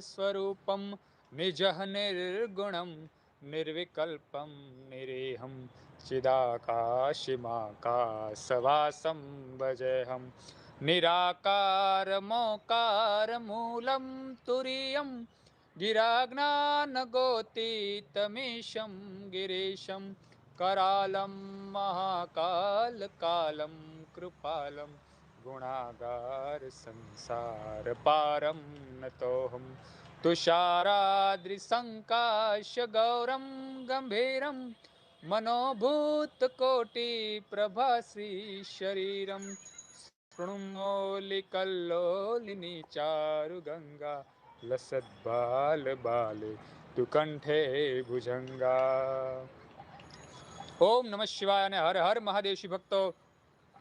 स्वरूपं निजः निर्गुणं निर्विकल्पं निरेहं चिदाकाशिमाकाशवासं भजेऽहं निराकारमोकारमूलं तुरीयं गिराज्ञानगोतीतमीशं गिरीशं करालं महाकालकालं कृपालम् कृपालं गुणागार संसारपारं नतोऽहं तुषाराद्रिसङ्काशगौरं गम्भीरं मनोभूतकोटिप्रभाश्रीशरीरं शृणुमौलिकल्लोलिनी चारुगङ्गा લસદબાલ બાલે તુ કંઠે ભુજંગા ઓમ નમઃ શિવાય અને હર હર મહાદેવ શિવ ભક્તો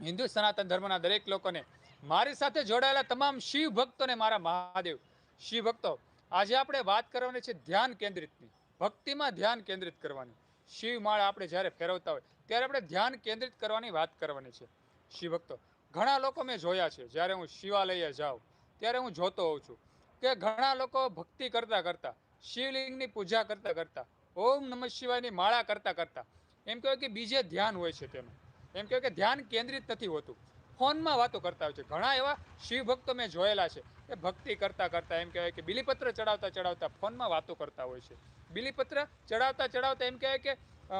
હિન્દુ સનાતન ધર્મના દરેક લોકોને મારી સાથે જોડાયેલા તમામ શિવ ભક્તોને મારા મહાદેવ, શિવ ભક્તો, આજે આપણે વાત કરવાની છે ધ્યાન કેન્દ્રિતની. ભક્તિમાં ધ્યાન કેન્દ્રિત કરવાની. શિવ માળા આપણે જ્યારે ફેરવતા હોય, ત્યારે આપણે ધ્યાન કેન્દ્રિત કરવાની વાત કરવાની છે. શિવ ભક્તો, ઘણા લોકો મેં જોયા છે, જ્યારે હું શિવાલયે જાઉં, ત્યારે હું જોતો હોઉં છું કે ઘણા લોકો ભક્તિ કરતા કરતા, શિવલિંગની પૂજા કરતા કરતા, ઓમ નમઃ શિવાયની માળા કરતા કરતા, એમ કહેવાય કે બીજે ધ્યાન હોય છે તેનું એમ કહેવાય કે ધ્યાન કેન્દ્રિત નથી હોતું. ફોનમાં વાતો કરતા હોય છે. ઘણા એવા શિવ ભક્તો મેં જોયેલા છે એ ભક્તિ કરતા કરતા એમ કહેવાય કે બિલીપત્ર ચડાવતા ચડાવતા ફોનમાં વાતો કરતા હોય છે. બિલીપત્ર ચડાવતા ચડાવતા એમ કહેવાય કે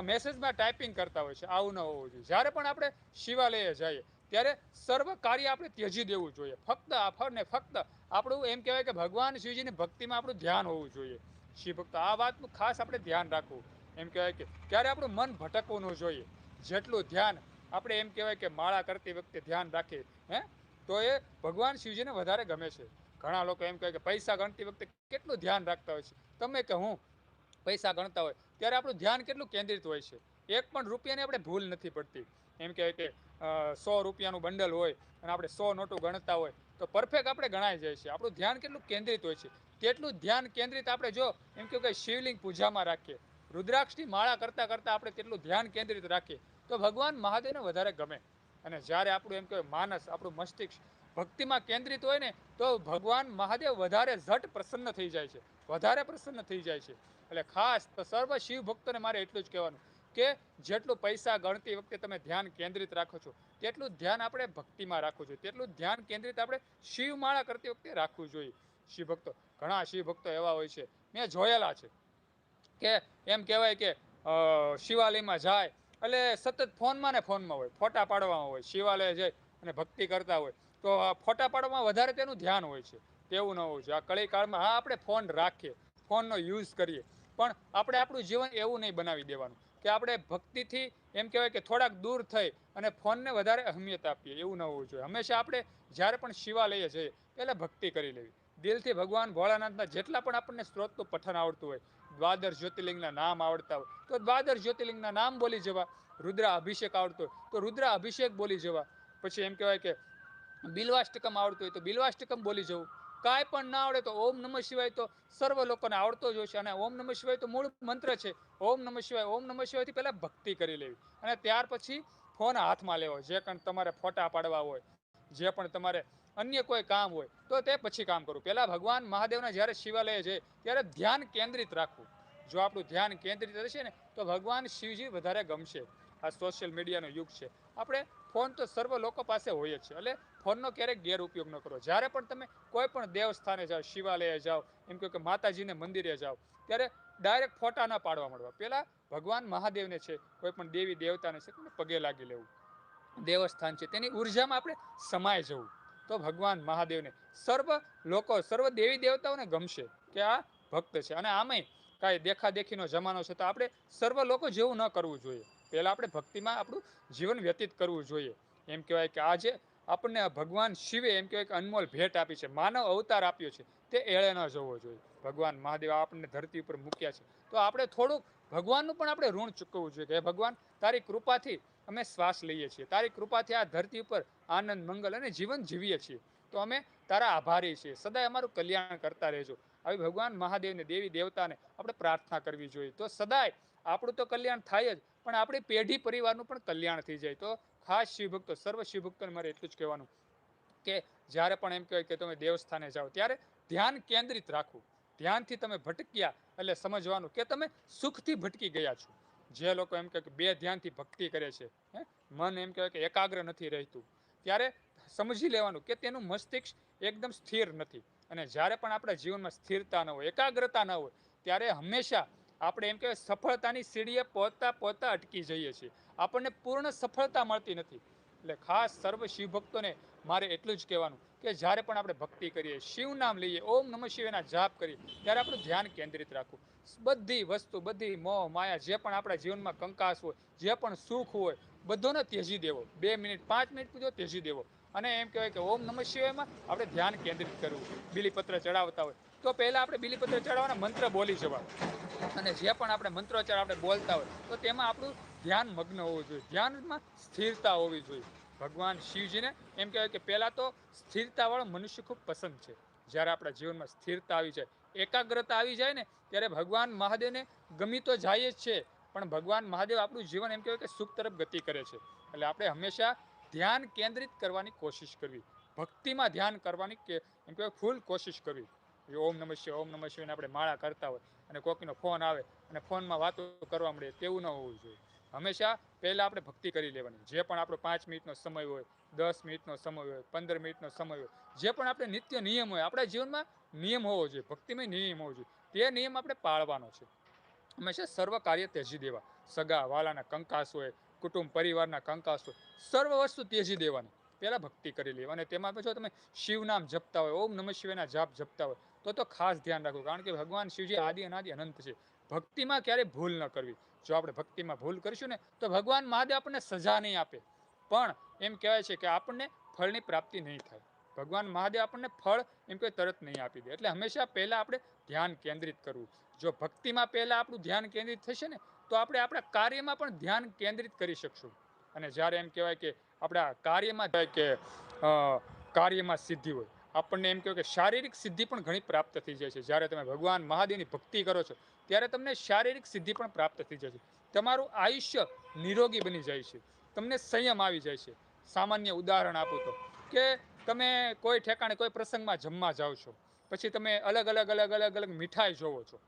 મેસેજમાં ટાઈપિંગ કરતા હોય છે. આવું ન હોવું જોઈએ. જ્યારે પણ આપણે શિવાલયે જઈએ, ત્યારે સર્વ કાર્ય આપણે ત્યજી દેવું જોઈએ. ફક્ત આ આફરને ફક્ત આપણું એમ કહેવાય કે ભગવાન શિવજીની ભક્તિમાં આપણું ધ્યાન હોવું જોઈએ. શિવ ભક્ત આ વાતનું ખાસ આપણે ધ્યાન રાખવું. એમ કહેવાય કે, ક્યારે આપણું મન ભટકવું ન જોઈએ. જેટલું ધ્યાન આપણે એમ કહેવાય કે માળા કરતી વખતે ધ્યાન રાખીએ, હે? તો એ ભગવાન શિવજીને વધારે ગમે છે. ઘણા લોકો એમ કહે કે પૈસા ગણતી વખતે કેટલું ધ્યાન રાખતા હોય છે? તમે કે હું પૈસા ગણતા હોય, ત્યારે આપણું ધ્યાન કેટલું કેન્દ્રિત હોય છે? એક પણ રૂપિયાની આપણે ભૂલ નથી પડતી. એમ કહેવાય કે સો રૂપિયાનું બંડલ હોય અને આપણે સો નોટું ગણતા હોય, તો પરફેક્ટ આપણે ગણાઈ જાય છે. આપણું ધ્યાન કેટલું કેન્દ્રિત હોય છે? તેટલું ધ્યાન કેન્દ્રિત આપણે જો, એમ કે શિવલિંગ પૂજામાં રાખીએ, રુદ્રાક્ષની માળા કરતાં કરતાં આપણે તેટલું ધ્યાન કેન્દ્રિત રાખીએ તો ભગવાન મહાદેવને વધારે ગમે. અને જ્યારે આપણું એમ કહેવાય માનસ, આપણું મસ્તિષ્ક ભક્તિમાં કેન્દ્રિત હોય ને, તો ભગવાન મહાદેવ વધારે ઝટ પ્રસન્ન થઈ જાય છે. વધારે પ્રસન્ન થઈ જાય છે. એટલે ખાસ તો સર્વ શિવ ભક્તોને મારે એટલું જ કહેવાનું કે, જેટલું પૈસા ગણતી વખતે તમે ધ્યાન કેન્દ્રિત રાખો છો, તેટલું ધ્યાન આપણે ભક્તિમાં રાખવું જોઈએ. તેટલું ધ્યાન કેન્દ્રિત આપણે શિવમાળા કરતી વખતે રાખવું જોઈએ. શિવ ભક્તો, ઘણા શિવ ભક્તો એવા હોય છે. મેં જોયેલા છે કે, એમ કહેવાય કે શિવાલયમાં જાય એટલે સતત ફોનમાં ને ફોનમાં હોય, ફોટા પાડવામાં હોય, શિવાલય જાય અને ભક્તિ કરતા હોય. તો ફોટા પાડવામાં વધારે તેનું ધ્યાન હોય છે, તેવું ન હોવું જોઈએ આ કળી કાળમાં હા, આપણે ફોન રાખીએ, ફોનનો યુઝ કરીએ. પણ આપણે આપણું જીવન એવું નહીં બનાવી દેવાનું કે આપણે ભક્તિથી એમ કહેવાય કે થોડાક દૂર થઈ અને ફોનને વધારે અહમિયત આપીએ, એવું ન હોવું જોઈએ. હંમેશા આપણે જ્યારે પણ શિવાલયે જઈએ, પહેલાં ભક્તિ કરી લેવી. દિલથી ભગવાન ભોળાનાથના જેટલા પણ આપણને સ્ત્રોતનું પઠન આવડતું હોય દ્વાદર જ્યોતિર્લિંગના નામ આવડતા હોય. તો દ્વાદર જ્યોતિર્લિંગના નામ બોલી જવા. રુદ્ર અભિષેક આવડતો હોય. તો રુદ્ર અભિષેક બોલી જવા. પછી એમ કહેવાય કે બિલ્વાષ્ટકમ આવડતું હોય તો બિલ્વાષ્ટકમ બોલી જવું. કાંઈ પણ ના આવડે તો ઓમ નમઃ શિવાય તો સર્વ લોકોને આવડતો જ હોય છે. અને ઓમ નમઃ શિવાય તો મૂળ મંત્ર છે. ઓમ નમઃ શિવાય, ઓમ નમઃ શિવાયથી પહેલાં ભક્તિ કરી લેવી. અને ત્યાર પછી ફોન હાથમાં લેવો. જે પણ તમારે ફોટા પાડવા હોય, જે પણ તમારે અન્ય કોઈ કામ હોય, તો તે પછી કામ કરવું પહેલાં ભગવાન મહાદેવના જ્યારે શિવાલય છે, ત્યારે ધ્યાન કેન્દ્રિત રાખવું. જો આપણું ધ્યાન કેન્દ્રિત રહેશે ને, તો ભગવાન શિવજી વધારે ગમશે. આ સોશિયલ મીડિયાનો યુગ છે. આપણે ફોન તો સર્વ લોકો પાસે હોય જ છે. એટલે ફોનનો ક્યારેક ગેરઉપયોગ ન કરો. જ્યારે પણ તમે કોઈ પણ દેવસ્થાને જાઓ, શિવાલયે જાઓ, એમ કહો કે માતાજીને મંદિરે જાઓ, ત્યારે ડાયરેક્ટ ફોટા ન પાડવા મળવા. પહેલાં ભગવાન મહાદેવને છે, કોઈ પણ દેવી દેવતાને છે પગે લાગી લેવું. દેવસ્થાન છે, તેની ઉર્જામાં આપણે સમાય જવું. તો ભગવાન મહાદેવને સર્વ લોકો, સર્વ દેવી દેવતાઓને ગમશે કે આ ભક્ત છે. અને આમાંય કાંઈ દેખાદેખીનો જમાનો છે, તો આપણે સર્વ લોકો જેવું ન કરવું જોઈએ. પહેલાં આપણે ભક્તિમાં આપણું જીવન વ્યતીત કરવું જોઈએ. એમ કહેવાય કે આજે આપણને ભગવાન શિવે એમ કહેવાય કે અનમોલ ભેટ આપી છે, માનવ અવતાર આપ્યો છે, તે એળે ન જવો જોઈએ. ભગવાન મહાદેવ આપણને ધરતી ઉપર મૂક્યા છે. તો આપણે થોડુંક ભગવાનનું પણ આપણે ઋણ ચૂકવવું જોઈએ કે ભગવાન, તારી કૃપાથી અમે શ્વાસ લઈએ છીએ. તારી કૃપાથી આ ધરતી ઉપર આનંદ, મંગલ અને જીવન જીવીએ છીએ. તો અમે તારા આભારી છીએ. સદાય અમારું કલ્યાણ કરતા રહેજો. આવી ભગવાન મહાદેવને, દેવી દેવતાને આપણે પ્રાર્થના કરવી જોઈએ. તો સદાય આપણું તો કલ્યાણ થાય જ, પણ આપણી પેઢી પરિવારનું પણ કલ્યાણ થઈ જાય. તો ખાસ શિવભક્તો, સર્વ શિવભક્તોને મારે એટલું જ કહેવાનું કે જ્યારે પણ એમ કહેવાય કે તમે દેવસ્થાને જાઓ, ત્યારે ધ્યાન કેન્દ્રિત રાખવું. ધ્યાનથી તમે ભટક્યા એટલે સમજવાનું કે તમે સુખથી ભટકી ગયા છો. જે લોકો એમ કહે કે બે ધ્યાનથી ભક્તિ કરે છે, હે? મન એમ કહેવાય કે એકાગ્ર નથી રહેતું. ત્યારે સમજી લેવાનું કે તેનું મસ્તિષ્ક એકદમ સ્થિર નથી. અને જ્યારે પણ આપણા જીવનમાં સ્થિરતા ન હોય, એકાગ્રતા ન હોય, ત્યારે હંમેશા આપણે એમ કહેવાય સફળતાની સીડીએ પહોંચતા પહોંચતા અટકી જઈએ છીએ. આપણને પૂર્ણ સફળતા મળતી નથી. એટલે ખાસ સર્વ શિવ ભક્તોને મારે એટલું જ કહેવાનું કે જ્યારે પણ આપણે ભક્તિ કરીએ શિવ નામ લઈએ, ઓમ નમઃ શિવના જાપ કરીએ, ત્યારે આપણું ધ્યાન કેન્દ્રિત રાખવું. બધી વસ્તુ, બધી મોહ, માયા, જે પણ આપણા જીવનમાં કંકાસ હોય, જે પણ સુખ હોય, બધોને ત્યજી દેવો. બે મિનિટ, પાંચ મિનિટ પૂજો, ત્યજી દેવો. અને એમ કહેવાય કે ઓમ નમઃ શિવાયમાં આપણે ધ્યાન કેન્દ્રિત કરવું બીલીપત્ર ચડાવતા હોય. તો પહેલાં આપણે બીલીપત્ર ચડાવવાના મંત્ર બોલી જવા અને જે પણ આપણે મંત્રોચ્ચાર આપણે બોલતા હોય, તો તેમાં આપણું ધ્યાન મગ્ન હોવું જોઈએ. ધ્યાનમાં સ્થિરતા હોવી જોઈએ. ભગવાન શિવજીને એમ કહેવાય કે પહેલાં તો સ્થિરતાવાળો મનુષ્ય ખૂબ પસંદ છે. જ્યારે આપણા જીવનમાં સ્થિરતા આવી જાય એકાગ્રતા આવી જાય ને, ત્યારે ભગવાન મહાદેવને ગમી તો જાય જ છે. પણ ભગવાન મહાદેવ આપણું જીવન એમ કહેવાય કે સુખ તરફ ગતિ કરે છે. એટલે આપણે હંમેશા ધ્યાન કેન્દ્રિત કરવાની કોશિશ કરવી. ભક્તિમાં ધ્યાન કરવાની કે, એમ કહેવાય, ફૂલ કોશિશ કરવી. ઓમ નમઃ શિવાય, ઓમ નમઃ શિવાયને આપણે માળા કરતા હોય અને કોકીનો ફોન આવે અને ફોનમાં વાતો કરવા મળે તેવું ન હોવું જોઈએ. હંમેશા પહેલાં આપણે ભક્તિ કરી લેવાની. જે પણ આપણો પાંચ મિનિટનો સમય હોય, દસ મિનિટનો સમય હોય, પંદર મિનિટનો સમય હોય, જે પણ આપણે નિત્ય નિયમ હોય, આપણા જીવનમાં નિયમ હોવો જોઈએ, ભક્તિમય નિયમ હોવો જોઈએ. તે નિયમ આપણે પાળવાનો છે. હંમેશા સર્વ કાર્ય ત્યજી દેવા. સગા, વાલાના કંકાસ હોય, કુટુંબ, પરિવારના કંકાસ હોય, સર્વ વસ્તુ ત્યજી દેવાની. પહેલાં ભક્તિ કરી લેવા. અને તેમાં જો તમે શિવ નામ જપતા હોય, ઓમ નમઃ શિવના જાપ જપતા હોય, તો તો ખાસ ધ્યાન રાખવું. કારણ કે ભગવાન શિવજી આદિ અનાદિ અનંત છે. ભક્તિમાં ક્યારેય ભૂલ ન કરવી. જો આપણે ભક્તિમાં ભૂલ કરીશું ને, તો ભગવાન મહાદેવ આપણને સજા નહીં આપે. પણ એમ કહેવાય છે કે આપણને ફળની પ્રાપ્તિ નહીં થાય. ભગવાન મહાદેવ આપણને ફળ એમ કોઈ તરત નહીં આપી દે. એટલે હંમેશા પહેલાં આપણે ધ્યાન કેન્દ્રિત કરવું. જો ભક્તિમાં પહેલાં આપણું ધ્યાન કેન્દ્રિત થશે ને, તો આપણે આપણા કાર્યમાં પણ ધ્યાન કેન્દ્રિત કરી શકશું. અને જ્યારે એમ કહેવાય કે આપણા કાર્યમાં થાય કે કાર્યમાં સિદ્ધિ હોય, આપણને એમ કહેવાય કે શારીરિક સિદ્ધિ પણ ઘણી પ્રાપ્ત થઈ જાય છે. જ્યારે તમે ભગવાન મહાદેવની ભક્તિ કરો છો, ત્યારે તમને શારીરિક સિદ્ધિ પણ પ્રાપ્ત થઈ જાય છે. તમારું આયુષ્ય નિરોગી બની જાય છે. તમને સંયમ આવી જાય છે. સામાન્ય ઉદાહરણ આપું તો કે તમે કોઈ ઠેકાણે, કોઈ પ્રસંગમાં જમવા જાઓ છો, પછી તમે અલગ અલગ અલગ અલગ અલગ મીઠાઈ જોવો છો,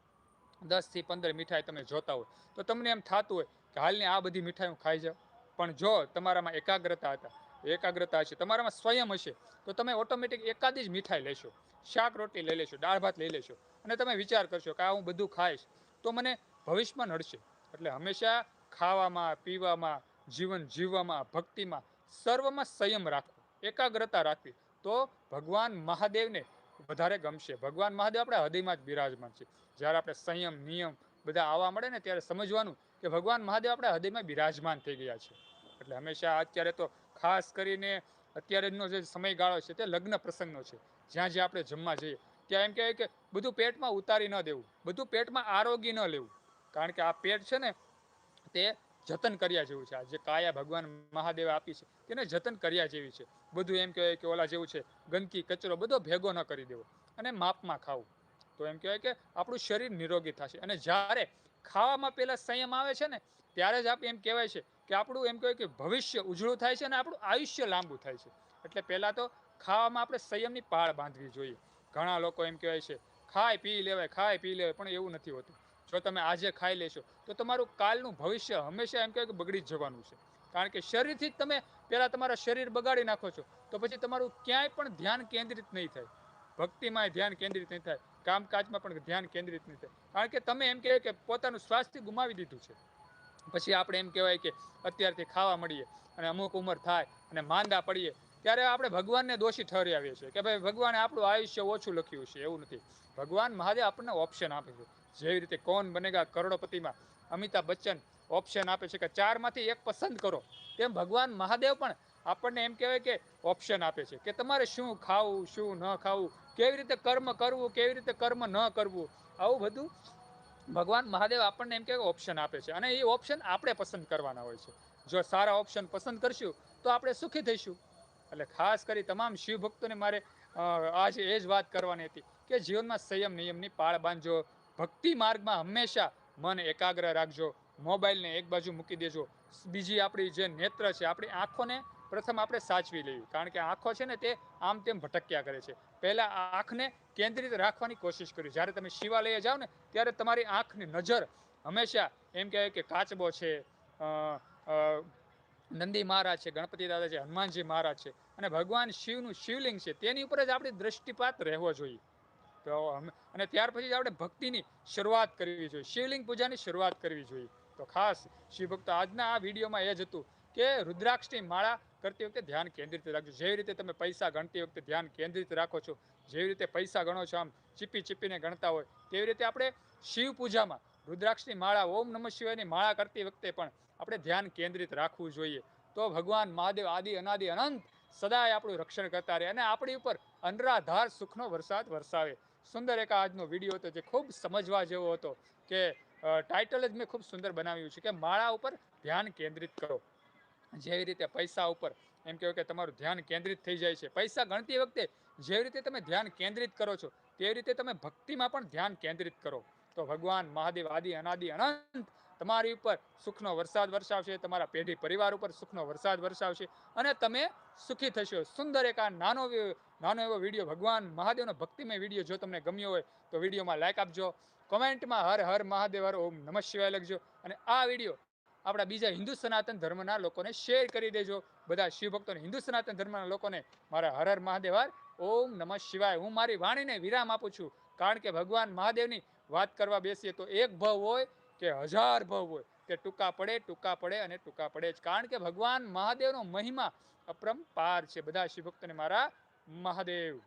દસથી પંદર મીઠાઈ તમે જોતા હોય, તો તમને એમ થતું હોય કે હાલની આ બધી મીઠાઈ હું ખાઈ જાઉં. પણ જો તમારામાં એકાગ્રતા હતા, એકાગ્રતા હશે, તમારામાં સ્વયં હશે, તો તમે ઓટોમેટિક એકાદી જ મીઠાઈ લેશો. શાક રોટલી લઈ લેશો, દાળ ભાત લઈ લેશો, અને તમે વિચાર કરશો કે આ હું બધું ખાઈશ, તો મને ભવિષ્યમાં નડશે. એટલે હંમેશા ખાવામાં, પીવામાં, જીવન જીવવામાં, ભક્તિમાં સર્વમાં સંયમ રાખવો એકાગ્રતા રાખવી, તો ભગવાન મહાદેવને વધારે ગમશે. ભગવાન મહાદેવ આપણા હૃદયમાં જ બિરાજમાન છે. જ્યારે આપણે સંયમ, નિયમ બધા આવવા મળે ને ત્યારે સમજવાનું કે ભગવાન મહાદેવ આપણા હૃદયમાં બિરાજમાન થઈ ગયા છે. એટલે હંમેશા અત્યારે તો ખાસ કરીને અત્યારેનો જે સમયગાળો છે તે લગ્ન પ્રસંગનો છે. જ્યાં જ્યાં આપણે જમવા જઈએ, ત્યાં એમ કહેવાય કે બધું પેટમાં ઉતારી ન દેવું, બધું પેટમાં આરોગી ન લેવું. કારણ કે આ પેટ છે ને તે જતન કર્યા જેવું છે. આ જે કાયા ભગવાન મહાદેવે આપી છે, તેને જતન કર્યા જેવી છે. બધું એમ કહેવાય કે ઓલા જેવું છે, ગંદકી, કચરો, બધો ભેગો ન કરી દેવો અને માપમાં ખાવું. તો એમ કહેવાય કે આપણું શરીર નિરોગી થશે. અને જ્યારે ખાવામાં પહેલાં સંયમ આવે છે ને, ત્યારે જ આપણે એમ કહેવાય છે કે આપણું એમ કહેવાય કે ભવિષ્ય ઉજળું થાય છે અને આપણું આયુષ્ય લાંબુ થાય છે. એટલે પહેલાં તો ખાવામાં આપણે સંયમની પાળ બાંધવી જોઈએ. ઘણા લોકો એમ કહેવાય છે, ખાય, પી લેવાય, ખાય, પી લેવાય. પણ એવું નથી હોતું. જો તમે આજે ખાઈ લેશો, તો તમારું કાલનું ભવિષ્ય હંમેશા એમ કહેવાય કે બગડી જવાનું છે. કારણ કે શરીરથી જ તમે પહેલાં તમારા શરીર બગાડી નાખો છો, તો પછી તમારું ક્યાંય પણ ધ્યાન કેન્દ્રિત નહીં થાય. ભક્તિમાં ધ્યાન કેન્દ્રિત નહીં થાય. કામકાજમાં પણ ધ્યાન કેન્દ્રિત નહીં થાય. કારણ કે તમે એમ કહેવાય કે પોતાનું સ્વાસ્થ્ય ગુમાવી દીધું છે. પછી આપણે એમ કહેવાય કે અત્યારથી ખાવા મળીએ અને અમુક ઉંમર થાય અને માંદા પડીએ ત્યારે આપણે ભગવાનને દોષી ઠહરાવીએ છીએ કે ભાઈ ભગવાને આપણું આયુષ્ય ઓછું લખ્યું છે, એવું નથી. ભગવાન મહાદેવ આપણને ઓપ્શન આપે છે. જેવી રીતે કોણ બનેગા કરોડપતિમાં અમિતાભ બચ્ચન ઓપ્શન આપે છે કે ચારમાંથી એક પસંદ કરો. તેમ ભગવાન મહાદેવ પણ આપણને એમ કહેવાય કે ઓપ્શન આપે છે કે તમારે શું ખાવું, શું ન ખાવું, કેવી રીતે કર્મ કરવું, કેવી રીતે કર્મ ન કરવું, આવું બધું ભગવાન મહાદેવ આપણને એમ કે ઓપ્શન આપે છે. અને એ ઓપ્શન આપણે પસંદ કરવાના હોય છે. જો સારા ઓપ્શન પસંદ કરશું તો આપણે સુખી થઈશું. એટલે ખાસ કરી તમામ શિવ ભક્તોને મારે આજે એ જ વાત કરવાની હતી કે જીવનમાં સંયમ, નિયમની પાળ બાંધજો. ભક્તિ માર્ગમાં હંમેશા મન એકાગ્ર રાખજો. મોબાઈલને એક બાજુ મૂકી દેજો. બીજી આપણી જે નેત્ર છે, આપણી આંખોને પ્રથમ આપણે સાચવી લેવી. કારણ કે આંખો છે ને તે આમ તેમ ભટક્યા કરે છે. પહેલા આંખને કેન્દ્રિત રાખવાની કોશિશ કરવી જ્યારે તમે શિવાલયે જાઓ ને, ત્યારે તમારી આંખની નજર હંમેશા એમ કહેવાય કે કાચબો છે. નંદી મહારાજ છે, ગણપતિ દાદા છે, હનુમાનજી મહારાજ છે અને ભગવાન શિવનું શિવલિંગ છે, તેની ઉપર જ આપણે દ્રષ્ટિપાત રહેવો જોઈએ. તો અને ત્યાર પછી જ આપણે ભક્તિની શરૂઆત કરવી જોઈએ, શિવલિંગ પૂજાની શરૂઆત કરવી જોઈએ. તો ખાસ શિવ ભક્તો, આજના આ વિડીયોમાં એ જ હતું કે રુદ્રાક્ષની માળા કરતી વખતે ધ્યાન કેન્દ્રિત રાખજો. જેવી રીતે તમે પૈસા ગણતી વખતે ધ્યાન કેન્દ્રિત રાખો છો, જેવી રીતે પૈસા ગણો છો, આમ ચીપી ચીપીને ગણતા હોય, તેવી રીતે આપણે શિવ પૂજામાં રુદ્રાક્ષની માળા, ઓમ નમઃ શિવાયની માળા કરતી વખતે પણ આપણે ધ્યાન કેન્દ્રિત રાખવું જોઈએ. તો ભગવાન મહાદેવ આદિ અનાદિ અનંત સદાય આપણું રક્ષણ કરતા રહે અને આપણી ઉપર અનરાધાર સુખનો વરસાદ વરસાવે. સુંદર એક આજનો વીડિયો હતો જે ખૂબ સમજવા જેવો હતો કે ટાઇટલ જ મેં ખૂબ સુંદર બનાવ્યું છે કે માળા ઉપર ધ્યાન કેન્દ્રિત કરો. જેવી રીતે પૈસા ઉપર એમ કહેવાય કે તમારું ધ્યાન કેન્દ્રિત થઈ જાય છે. પૈસા ગણતી વખતે જેવી રીતે તમે ધ્યાન કેન્દ્રિત કરો છો, તેવી રીતે તમે ભક્તિમાં પણ ધ્યાન કેન્દ્રિત કરો. તો ભગવાન મહાદેવ આદિ અનાદિ અનંત તમારી ઉપર સુખનો વરસાદ વરસાવશે, તમારા પેઢી પરિવાર ઉપર સુખનો વરસાદ વરસાવશે અને તમે સુખી થશો. સુંદર એક આ નાનો નાનો એવો વીડિયો, ભગવાન મહાદેવનો ભક્તિમય વીડિયો જો તમને ગમ્યો હોય, તો વિડીયોમાં લાઇક આપજો. કોમેન્ટમાં હર હર મહાદેવ, હર ઓમ નમઃ શિવાય લખજો. અને આ વીડિયો આપણા બીજા હિન્દુ સનાતન ધર્મના લોકોને શેર કરી દેજો. બધા શિવ ભક્તોને હિન્દુ સનાતન ધર્મના લોકોને મારા હર હર મહાદેવ, હર ઓમ નમઃ શિવાય. હું મારી વાણીને વિરામ આપું છું. કારણ કે ભગવાન મહાદેવની વાત કરવા બેસીએ તો એક ભવ હોય કે હજાર ભવ હોય તે ટૂંકા પડે ટૂંકા પડે અને ટૂંકા પડે જ. કારણ કે ભગવાન મહાદેવનો મહિમા અપરંપાર છે. બધા શિવભક્તને મારા મહાદેવ.